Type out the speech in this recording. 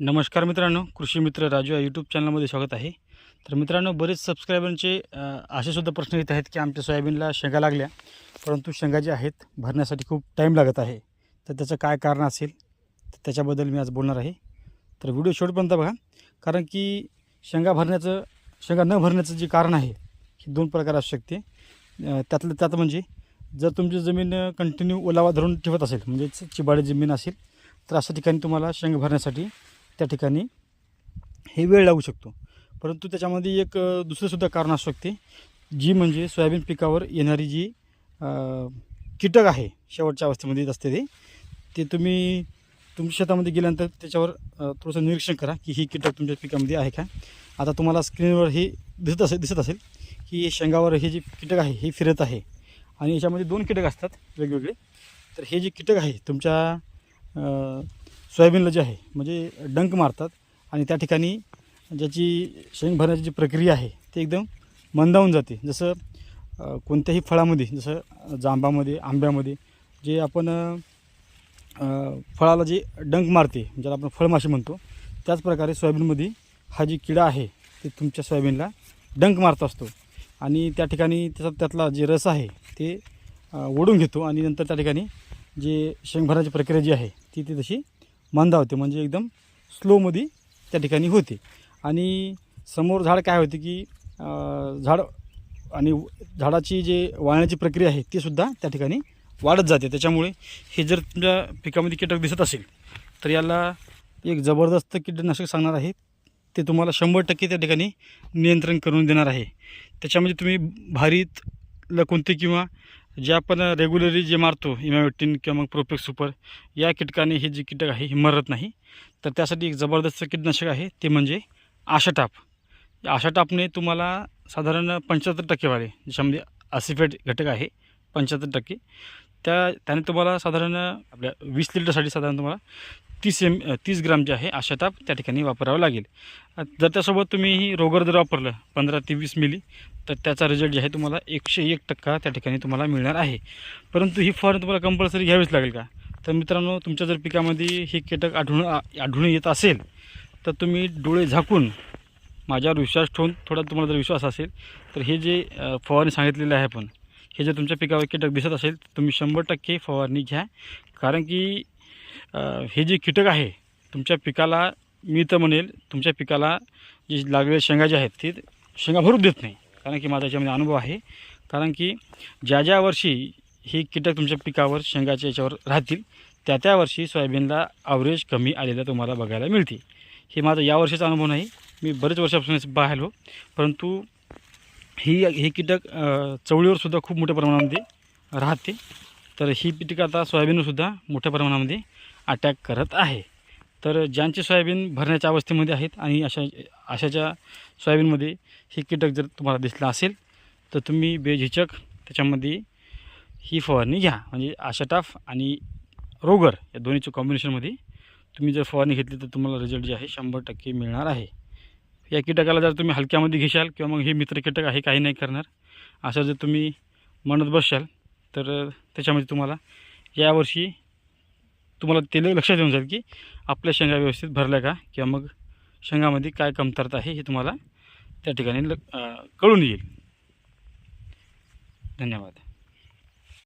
नमस्कार मित्रांनो कृषी मित्र राजू या यूट्यूब चॅनलमध्ये स्वागत आहे. तर मित्रांनो बरेच सबस्क्रायबरचे असेसुद्धा प्रश्न येत आहेत की आमच्या सोयाबीनला शेंगा लागल्या परंतु शेंगा ज्या आहेत भरण्यासाठी खूप टाईम लागत आहे. तर त्याचं काय कारण असेल? तर त्याच्याबद्दल मी आज बोलणार आहे. तर व्हिडिओ शेवटपर्यंत बघा कारण की शेंगा भरण्याचं शेंगा न भरण्याचं जे कारण आहे हे दोन प्रकार असू शकते. त्यातलं त्यात म्हणजे जर तुमची जमीन कंटिन्यू ओलावा धरून ठेवत असेल म्हणजे चिबाडी जमीन असेल तर अशा ठिकाणी तुम्हाला शेंगा भरण्यासाठी त्या ठिकाणी हे वेळ लागू शकतो. परंतु त्याच्यामध्ये एक दुसरंसुद्धा कारण असू शकते जी म्हणजे सोयाबीन पिकावर येणारी जी कीटक आहे शेवटच्या अवस्थेमध्ये येत असते ते ते तुम्ही तुमच्या शेतामध्ये गेल्यानंतर त्याच्यावर थोडंसं निरीक्षण करा की ही कीटक तुमच्या पिकामध्ये आहे का? आता तुम्हाला स्क्रीनवर हे दिसत असेल दिसत असेल की शेंगावर हे जे कीटक आहे हे फिरत आहे आणि याच्यामध्ये दोन कीटक असतात वेगवेगळे. तर हे जे कीटक आहे तुमच्या सोयाबीनला जे आहे म्हणजे डंक मारतात आणि त्या ठिकाणी ज्याची शेंग भरण्याची जी प्रक्रिया आहे ती एकदम मंदावून जाते. जसं कोणत्याही फळामध्ये जसं जांबामध्ये आंब्यामध्ये जे आपण फळाला जे डंक मारते ज्याला आपण फळमाशी म्हणतो त्याचप्रकारे सोयाबीनमध्ये हा जी किडा आहे ते तुमच्या सोयाबीनला डंक मारत असतो. आणि त्या ठिकाणी त्याचा त्यातला जे रस आहे ते ओढून घेतो आणि नंतर त्या ठिकाणी जे शेंग भरण्याची प्रक्रिया जी आहे ती ती तशी मंदावते म्हणजे एकदम स्लोमध्ये त्या ठिकाणी होते. आणि समोर झाड काय होते की झाड आणि झाडाची जे वाळण्याची प्रक्रिया आहे ती सुद्धा त्या ठिकाणी वाढत जाते. त्याच्यामुळे हे जर तुमच्या पिकामध्ये कीटक दिसत असेल तर याला एक जबरदस्त कीटकनाशक सांगणार आहे. ते तुम्हाला शंभर टक्के त्या ठिकाणी नियंत्रण करून देणार आहे. त्याच्यामध्ये तुम्ही भारीतलं कोणते किंवा जे आपण रेग्युलरली जे मारतो इमॅवेटिन किंवा मग प्रोपेक्स सुपर या कीटकाने हे जे कीटक आहे हे मरत नाही. तर त्यासाठी एक जबरदस्त कीटकनाशक आहे ते म्हणजे आशाटाप. या आशाटापने तुम्हाला साधारण पंच्याहत्तर टक्केवाले ज्याच्यामध्ये असिफेट घटक आहे पंच्याहत्तर टक्के. त्या त्याने तुम्हाला साधारण आपल्या वीस लिटरसाठी साधारण तुम्हाला तीस एम तीस ग्राम जे आहे आशाताप त्या ठिकाणी वापरावं लागेल. जर त्यासोबत तुम्ही ही रोगर जर वापरलं पंधरा ते वीस मिली तर त्याचा रिझल्ट जे आहे तुम्हाला एकशे एक टक्का त्या ठिकाणी तुम्हाला मिळणार आहे. परंतु ही फवारणी तुम्हाला कंपल्सरी घ्यावीच लागेल का? तर मित्रांनो तुमच्या जर पिकामध्ये हे कीटक आढळून आढळून येत असेल तर तुम्ही डोळे झाकून माझ्यावर विश्वास ठेवून थोडा तुम्हाला जर विश्वास असेल तर हे जे फवारणी सांगितलेले आहे आपण हे जर तुमच्या पिकावर कीटक दिसत असेल तर तुम्ही शंभर टक्के फवारणी घ्या. कारण की हे जे कीटक आहे तुमच्या पिकाला मी तर म्हणेल तुमच्या पिकाला जे लागलेले शेंगा जे आहेत ते शेंगा भरू देत नाही. कारण की माझा याच्यामध्ये अनुभव आहे. कारण की ज्या ज्या वर्षी ही कीटक तुमच्या पिकावर शेंगाच्या याच्यावर राहतील त्या त्या वर्षी सोयाबीनला ॲव्हरेज कमी आलेलं तुम्हाला बघायला मिळते हे माझा या वर्षाचा अनुभव नाही. मी बरेच वर्षापासून पाहिलो. परंतु ही हे कीटक चवळीवरसुद्धा खूप मोठ्या प्रमाणामध्ये राहते. तर ही कीटक आता सोयाबीनसुद्धा मोठ्या प्रमाणामध्ये अटॅक करत आहे. तर ज्यांचे सोयाबीन भरण्याच्या अवस्थेमध्ये आहेत आणि अशा अशाच्या सोयाबीनमध्ये हे कीटक जर तुम्हाला दिसलं असेल तर तुम्ही बेझिचक त्याच्यामध्ये ही फवारणी घ्या. म्हणजे आशाटाफ आणि रोगर या दोन्हीच्या कॉम्बिनेशनमध्ये तुम्ही जर फवारणी घेतली तर तुम्हाला रिझल्ट जे आहे शंभर टक्के मिळणार आहे. या कीटकाला जर तुम्ही हलक्यामध्ये घेशाल किंवा मग हे मित्र कीटक आहे काही नाही करणार. असं जर तुम्ही म्हणत बसशाल तर त्याच्यामध्ये तुम्हाला यावर्षी तुम्हाला ते लक्षात येऊन जाईल की आपल्या शेंगा व्यवस्थित भरल्या का किंवा मग शेंगामध्ये काय कमतरता आहे हे तुम्हाला त्या ठिकाणी ल कळून येईल. धन्यवाद.